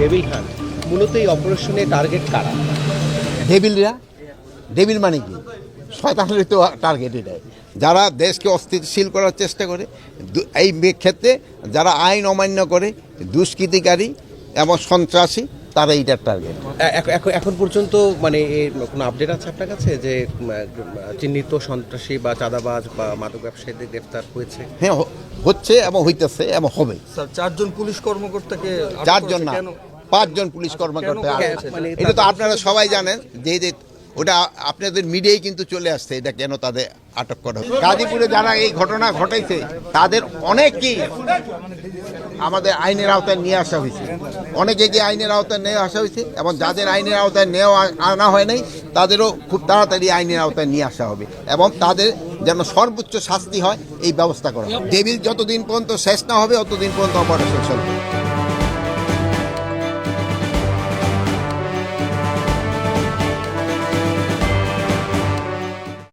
Devil hunt, মূলত এই অপারেশনে টার্গেট কারা? ডেভিলরা ডেবিল মানে কি? শয়তানের তো টার্গেট এটাই। যারা দেশকে অস্থিতিশীল করার চেষ্টা করে এই ক্ষেত্রে যারা আইন অমান্য করে, দুষ্কৃতিকারী এবং সন্ত্রাসী তারা এইটার টার্গেট এখন পর্যন্ত মানে কোনো আপডেট আছে আপনার কাছে যে চিহ্নিত সন্ত্রাসী বা চাঁদাবাজ বা মাদক ব্যবসায়ীদের গ্রেফতার হয়েছে হ্যাঁ হচ্ছে এবং হইতেছে এবং হবে স্যার চারজন পুলিশ কর্মকর্তাকে চারজন। না পাঁচজন পুলিশ কর্মকর্তা? মানে এটা তো আপনারা সবাই জানেন যে যে ওটা আপনাদের মিডিয়ায় কিন্তু চলে আসছে, এটা কেন তাদের আটক করা হলো। গাজীপুরে যারা এই ঘটনা ঘটাইছে, তাদের অনেকেই আমাদের আইনের আওতায় নিয়ে আসা হয়েছে। অনেকে যে আইনের আওতায় নিয়ে আসা হয়েছে এবং যাদের আইনের আওতায় নেওয়া আনা হয় নাই, তাদেরও খুব তাড়াতাড়ি আইনের আওতায় নিয়ে আসা হবে এবং তাদের যেন সর্বোচ্চ শাস্তি হয়, এই ব্যবস্থা করা হবে। ডেবিল যতদিন পর্যন্ত শেষ না হবে ততদিন পর্যন্ত অপারেশন চলবে।